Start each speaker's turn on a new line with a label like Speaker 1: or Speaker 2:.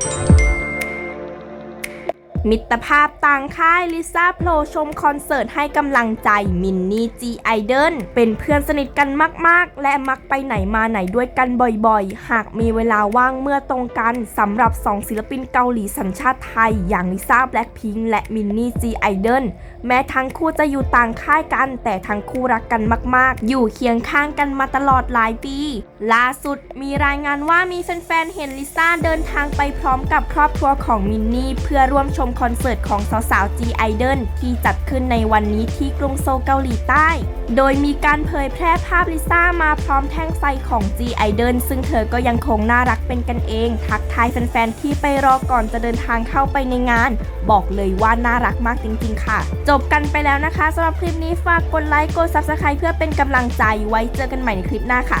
Speaker 1: Bye. มิตรภาพต่างค่ายลิซ่าโผล่ชมคอนเสิร์ตให้กำลังใจมินนี่จีไอเดนเป็นเพื่อนสนิทกันมากๆ และมักไปไหนมาไหนด้วยกันบ่อยๆ หากมีเวลาว่างเมื่อตรงกันสำหรับสองศิลปินเกาหลีสัญชาติไทย อย่างลิซ่าแบล็คพิงและมินนี่จีไอเดนแม้ทั้งคู่จะอยู่ต่างค่ายกัน แต่ทั้งคู่รักกันมากๆ อยู่เคียงข้างกันมาตลอดหลายปี ล่าสุดมีรายงานว่ามีแฟนๆเห็นลิซ่าเดินทางไปพร้อมกับครอบครัวของมินนี่เพื่อร่วมชมคอนเสิร์ตของสาวๆ G Idol ที่จัดขึ้นในวันนี้ที่กรุงโซลเกาหลีใต้ โดยมีการเผยแพร่ภาพลิซ่ามาพร้อมแท่งไฟของ G Idol ซึ่งเธอก็ยังคงน่ารักเป็นกันเอง ทักทายแฟนๆ ที่ไปรอก่อนจะเดินทางเข้าไปในงาน บอกเลยว่าน่ารักมากจริงๆ ค่ะ จบกันไปแล้วนะคะสำหรับคลิปนี้ฝากกดไลค์กด Subscribe เพื่อเป็นกำลังใจไว้เจอกันใหม่ในคลิปหน้าค่ะ